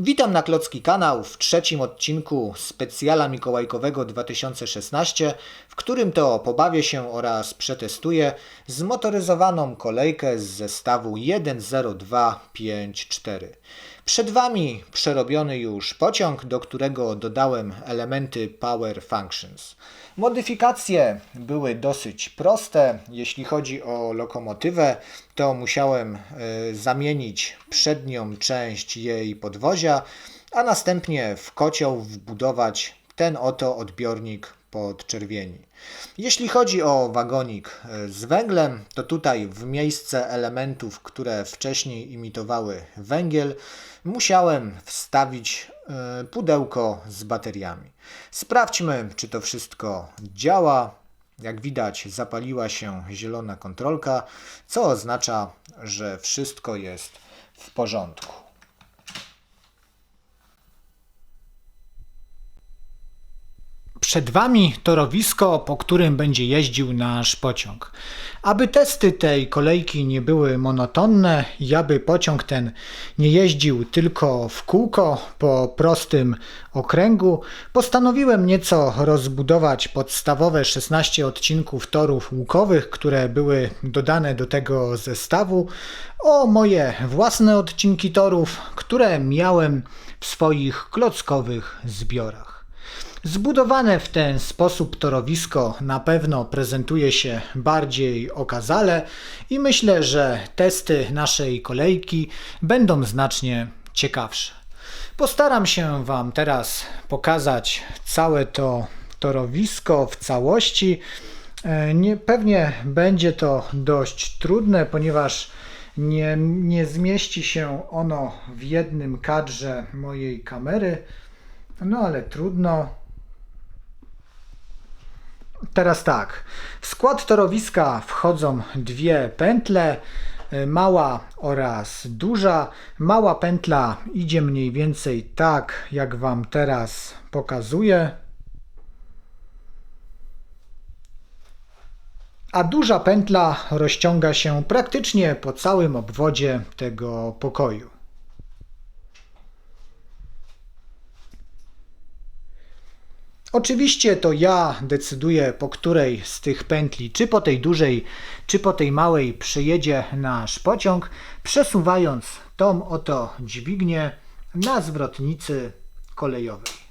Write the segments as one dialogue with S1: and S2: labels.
S1: Witam na Klocki Kanał w trzecim odcinku specjala mikołajkowego 2016, w którym to pobawię się oraz przetestuję zmotoryzowaną kolejkę z zestawu 10254. Przed Wami przerobiony już pociąg, do którego dodałem elementy Power Functions. Modyfikacje były dosyć proste. Jeśli chodzi o lokomotywę, to musiałem y, zamienić przednią część jej podwozia, a następnie w kocioł wbudować ten oto odbiornik pod czerwieni. Jeśli chodzi o wagonik y, z węglem, to tutaj w miejsce elementów, które wcześniej imitowały węgiel, musiałem wstawić y, pudełko z bateriami. Sprawdźmy, czy to wszystko działa. Jak widać, zapaliła się zielona kontrolka, co oznacza, że wszystko jest w porządku. Przed Wami torowisko, po którym będzie jeździł nasz pociąg. Aby testy tej kolejki nie były monotonne i aby pociąg ten nie jeździł tylko w kółko po prostym okręgu, postanowiłem nieco rozbudować podstawowe 16 odcinków torów łukowych, które były dodane do tego zestawu, o moje własne odcinki torów, które miałem w swoich klockowych zbiorach. Zbudowane w ten sposób torowisko na pewno prezentuje się bardziej okazale i myślę, że testy naszej kolejki będą znacznie ciekawsze. Postaram się Wam teraz pokazać całe to torowisko w całości. E, nie, pewnie będzie to dość trudne, ponieważ nie, nie zmieści się ono w jednym kadrze mojej kamery. No ale trudno. Teraz tak. W skład torowiska wchodzą dwie pętle, y, mała oraz duża. Mała pętla idzie mniej więcej tak, jak Wam teraz pokazuję. A duża pętla rozciąga się praktycznie po całym obwodzie tego pokoju. Oczywiście to ja decyduję, po której z tych pętli, czy po tej dużej, czy po tej małej, przyjedzie nasz pociąg, przesuwając tą oto dźwignię na zwrotnicy kolejowej.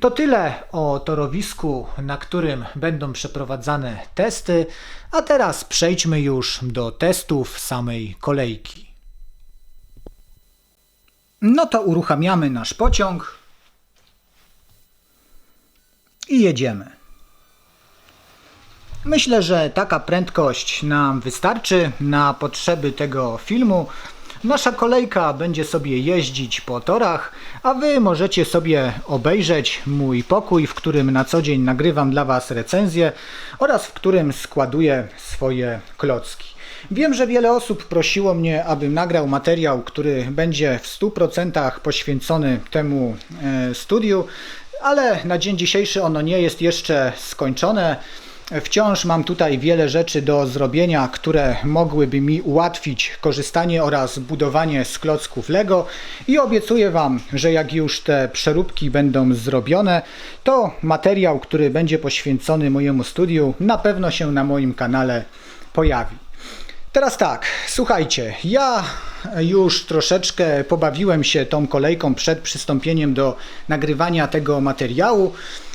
S1: To tyle o torowisku, na którym będą przeprowadzane testy, a teraz przejdźmy już do testów samej kolejki. No to uruchamiamy nasz pociąg i jedziemy. Myślę, że taka prędkość nam wystarczy na potrzeby tego filmu. Nasza kolejka będzie sobie jeździć po torach, a Wy możecie sobie obejrzeć mój pokój, w którym na co dzień nagrywam dla Was recenzję oraz w którym składuję swoje klocki. Wiem, że wiele osób prosiło mnie, abym nagrał materiał, który będzie w 100% poświęcony temu e, studiu, ale na dzień dzisiejszy ono nie jest jeszcze skończone. Wciąż mam tutaj wiele rzeczy do zrobienia, które mogłyby mi ułatwić korzystanie oraz budowanie z klocków Lego i obiecuję Wam, że jak już te przeróbki będą zrobione, to materiał, który będzie poświęcony mojemu studiu na pewno się na moim kanale pojawi. Teraz tak, słuchajcie, ja już troszeczkę pobawiłem się tą kolejką przed przystąpieniem do nagrywania tego materiału.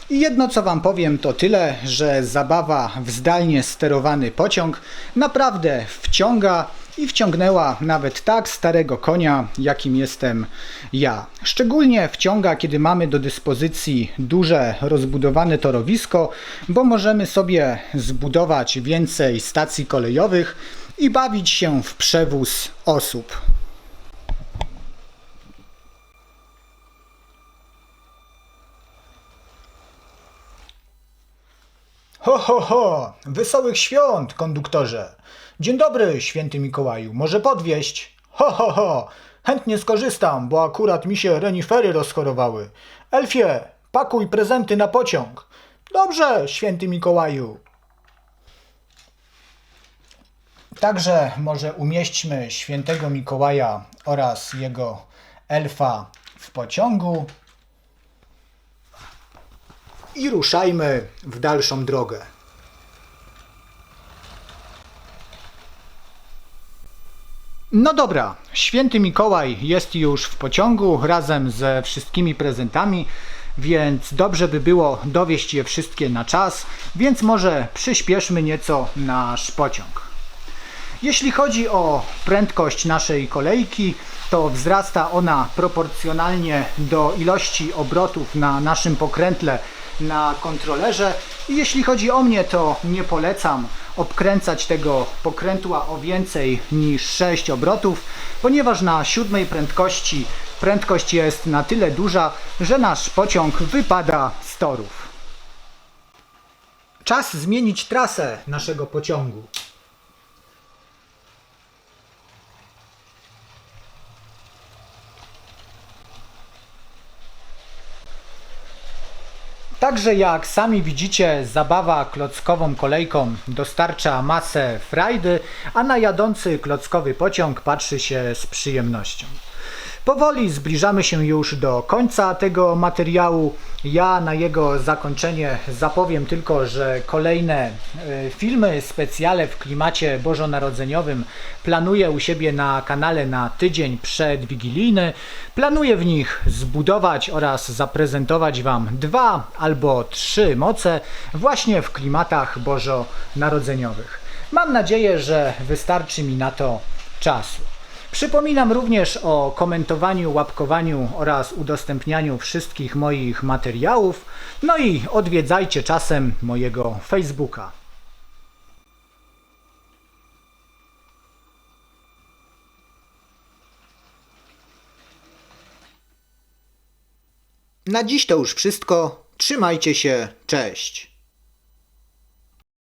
S1: I jedno co Wam powiem to tyle, że zabawa w zdalnie sterowany pociąg naprawdę wciąga i wciągnęła nawet tak starego konia, jakim jestem ja. Szczególnie wciąga, kiedy mamy do dyspozycji duże, rozbudowane torowisko, bo możemy sobie zbudować więcej stacji kolejowych i bawić się w przewóz osób. Ho, ho, ho! Wesołych świąt, konduktorze! Dzień dobry, święty Mikołaju, może podwieźć? Ho, ho, ho! Chętnie skorzystam, bo akurat mi się renifery rozchorowały. Elfie, pakuj prezenty na pociąg. Dobrze, święty Mikołaju. Także może umieśćmy świętego Mikołaja oraz jego elfa w pociągu i ruszajmy w dalszą drogę. No dobra, święty Mikołaj jest już w pociągu razem ze wszystkimi prezentami, więc dobrze by było dowieść je wszystkie na czas, więc może przyspieszmy nieco nasz pociąg. Jeśli chodzi o prędkość naszej kolejki, to wzrasta ona proporcjonalnie do ilości obrotów na naszym pokrętle na kontrolerze. I jeśli chodzi o mnie, to nie polecam obkręcać tego pokrętła o więcej niż 6 obrotów, ponieważ na siódmej prędkości prędkość jest na tyle duża, że nasz pociąg wypada z torów. Czas zmienić trasę naszego pociągu. Także jak sami widzicie, zabawa klockową kolejką dostarcza masę frajdy, a na jadący klockowy pociąg patrzy się z przyjemnością. Powoli zbliżamy się już do końca tego materiału. Ja na jego zakończenie zapowiem tylko, że kolejne e, filmy specjale w klimacie bożonarodzeniowym planuję u siebie na kanale na tydzień przedwigilijny. Planuję w nich zbudować oraz zaprezentować Wam dwa albo trzy moce właśnie w klimatach bożonarodzeniowych. Mam nadzieję, że wystarczy mi na to czasu. Przypominam również o komentowaniu, łapkowaniu oraz udostępnianiu wszystkich moich materiałów. No i odwiedzajcie czasem mojego Facebooka. Na dziś to już wszystko. Trzymajcie się. Cześć.